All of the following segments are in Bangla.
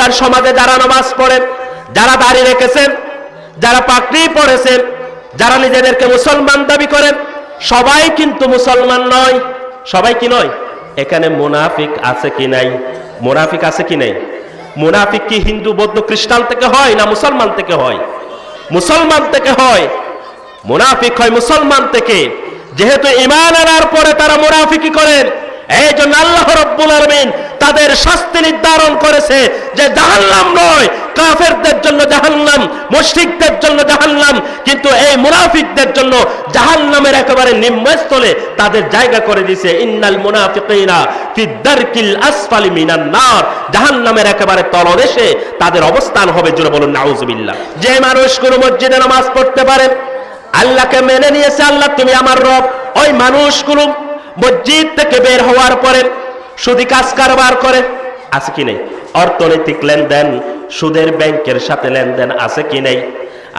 আপনার সমাজে যারা নামাজ পড়েন, যারা দাঁড়িয়ে রেখেছেন, যারা পাকড়ি পড়েছেন যারা নিজেদেরকে মুসলমান দাবি করেন, সবাই কিন্তু মুসলমান নয়। সবাই কি নয়? এখানে মুনাফিক আছে কি নাই? মোনাফিক আছে কি নাই? মোনাফিক কি হিন্দু, বৌদ্ধ, খ্রিস্টান থেকে হয় না মুসলমান থেকে হয়? মুসলমান থেকে হয়। মোনাফিক হয় মুসলমান থেকে। যেহেতু ইমান আনার পরে তারা মুনাফিকি করেন এই জন্য আল্লাহ রব্বুল আলমিন তাদের শাস্তি নির্ধারণ করেছে যে জাহান্নাম নয়, কাফেরদের জন্য জাহান্নাম, মুশরিকদের জন্য জাহান্নাম, কিন্তু এই মুনাফিকদের জন্য জাহান্নামের একেবারে নিম্নস্থলে তাদের জায়গা করে দিয়েছে। ইন্নাল মুনাফিকিনা ফি দারকিল আসফালি মিনান নার। জাহান্নামের একেবারে তলদেশে তাদের অবস্থান হবে, জোরে বলুন, নাউজুবিল্লাহ। যে মানুষ কোন মসজিদে নামাজ পড়তে পারে, আল্লাহকে মেনে নিয়েছে আল্লাহ, তুমি আমার রব। ওই মানুষগুলো মসজিদ থেকে বের হওয়ার পরে সুদি কাজ কারবার করে। আছে কি নেই? অর্থনৈতিক লেনদেন, সুদের ব্যাংকের সাথে লেনদেন আছে কি নেই?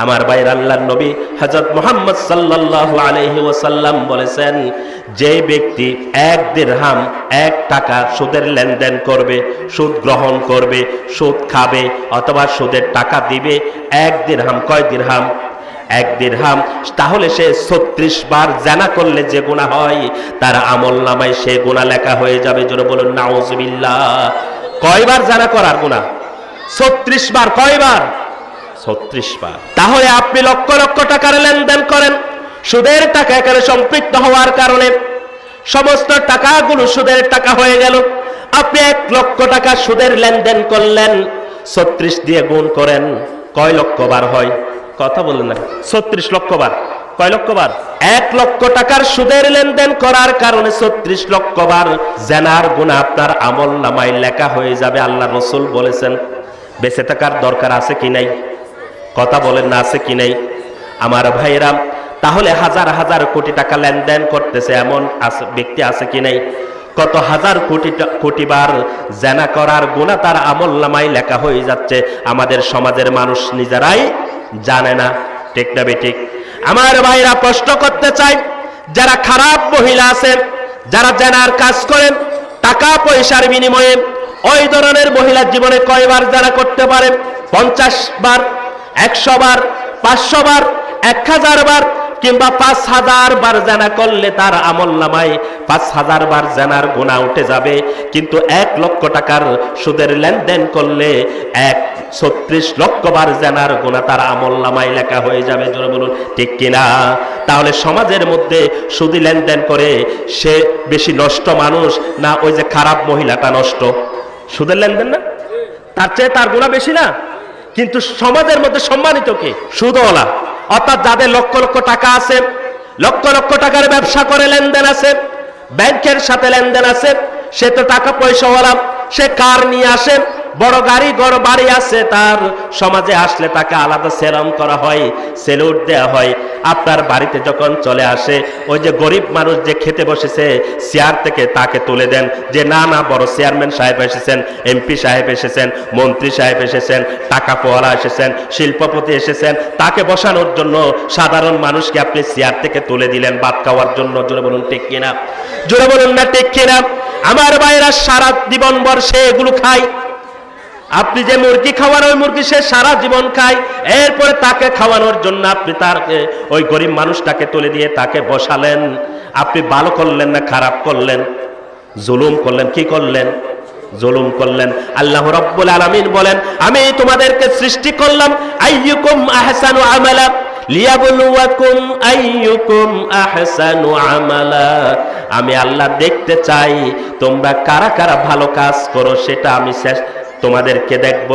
আমার ভাইয়ের আল্লাহর নবী হযরত মুহাম্মদ সাল্লাল্লাহু আলাইহি ওয়াসাল্লাম বলেছেন, যে ব্যক্তি এক দিরহাম, এক টাকা সুদের লেনদেন করবে, সুদ গ্রহণ করবে, সুদ খাবে অথবা সুদের টাকা দিবে, এক দিরহাম, কয় দিরহাম? এক দিরহাম তাহলে সে ছত্রিশ বার জানা করলে যে গুণা হয়, তার আমল নামায় সে গুণা লেখা হয়ে যাবে। জোরে বলুন, নাউজুবিল্লাহ। কয়বার জানা করার গুণা ছত্রিশ বার, কয়বার? ছত্রিশ বার। তাহলে আপনি লক্ষ লক্ষ টাকার লেনদেন করেন। সুদের টাকা এখানে সম্পৃক্ত হওয়ার কারণে সমস্ত টাকাগুলো সুদের টাকা হয়ে গেল। আপনি এক লক্ষ টাকা সুদের লেনদেন করলেন, ছত্রিশ দিয়ে গুণ করেন। কয় লক্ষ বার হয়? কথা বললেন না। ছত্রিশ লক্ষ বার কয় লক্ষ বার এক লক্ষ টাকার সুদের লেনদেন করার কারণে ছত্রিশ লক্ষ বার জেনার গুণা আপনার আমল নামায় লেখা হয়ে যাবে, আল্লাহ রসুল বলেছেন। বেঁচে থাকার দরকার আছে কি নাই? কথা বলেন না আছে কি নাই? আমার ভাইরা তাহলে হাজার হাজার কোটি টাকা লেনদেন করতেছে এমন ব্যক্তি আছে কি নাই? কত হাজার কোটি টা- কোটি বার জেনা করার গুণা তার আমল নামাই লেখা হয়ে যাচ্ছে। আমাদের সমাজের মানুষ নিজেরাই জানে না, ঠিক না বেঠিক আমার ভাইরা প্রশ্ন করতে চাই যারা খারাপ মহিলা আছেন, যারা জানার কাজ করেন, টাকা পয়সার বিনিময়ে ওই ধরনের মহিলার জীবনে কয়বার যারা করতে পারেন? পঞ্চাশ বার, একশো বার, পাঁচশো বার, এক হাজার বার কিংবা পাঁচ হাজার বার জানা করলে তার আমল নামায়, পাঁচ হাজার বার জানার গুণা উঠে যাবে। কিন্তু এক লক্ষ টাকার সুদের লেনদেন করলে এক ছত্রিশ লক্ষ বার জানার গুণা তার আমল নামায় লেখা হয়ে যাবে। জোরে বলুন, ঠিক কিনা তাহলে সমাজের মধ্যে সুদি লেনদেন করে সে বেশি নষ্ট মানুষ না ওই যে খারাপ মহিলাটা নষ্ট? সুদের লেনদেন না? তার চেয়ে তার গুণা বেশি না? কিন্তু সমাজের মধ্যে সম্মানিত কে? সুদওয়ালা। অর্থাৎ যাদের লক্ষ লক্ষ টাকা আছে, লক্ষ লক্ষ টাকার ব্যবসা করে লেনদেন আছে, ব্যাংকের সাথে লেনদেন আছে, সে তো টাকা পয়সাওয়ালা, সে কার নিয়ে আসে বড় গাড়ি বড় বাড়ি আছে, তার সমাজে আসলে তাকে আলাদা সেলম করা হয়, সেলুট দেওয়া হয়। আপনার বাড়িতে যখন চলে আসে, ওই যে গরিব মানুষ যে খেতে বসেছে, চেয়ার থেকে তাকে তুলে দেন। যে না না, বড় চেয়ারম্যান সাহেব এসেছেন, এমপি সাহেব এসেছেন, মন্ত্রী সাহেব এসেছেন, টাকা পোয়ালা এসেছেন, শিল্পপতি এসেছেন, তাকে বসানোর জন্য সাধারণ মানুষকে আপনি চেয়ার থেকে তুলে দিলেন, ভাত খাওয়ার জন্য, জোরে বলুন, ঠিক কিনা? জোরে বলুন না, ঠিক কিনা? আমার ভাইরা সারা জীবন বর্ষে এগুলো খায়। আপনি যে মুরগি খাওয়ান, ওই মুরগি সে সারা জীবন খায়। এরপরে তাকে খাওয়ানোর জন্য আপনি তার ওই গরিব মানুষটাকে তুলে দিয়ে তাকে বসালেন। আপনি ভালো করলেন না, খারাপ করলেন। জুলুম করলেন, কি করলেন? জুলুম করলেন। আল্লাহ রব্বুল আলামিন বলেন, আমি তোমাদেরকে সৃষ্টি করলাম, আইয়ুকুম আহসানু আমালা, লিয়াবলুয়াকুম আইয়ুকুম আহসানু আমালা। আমি আল্লাহ দেখতে চাই, তোমরা কারা কারা ভালো কাজ করো, সেটা আমি তোমাদেরকে দেখব।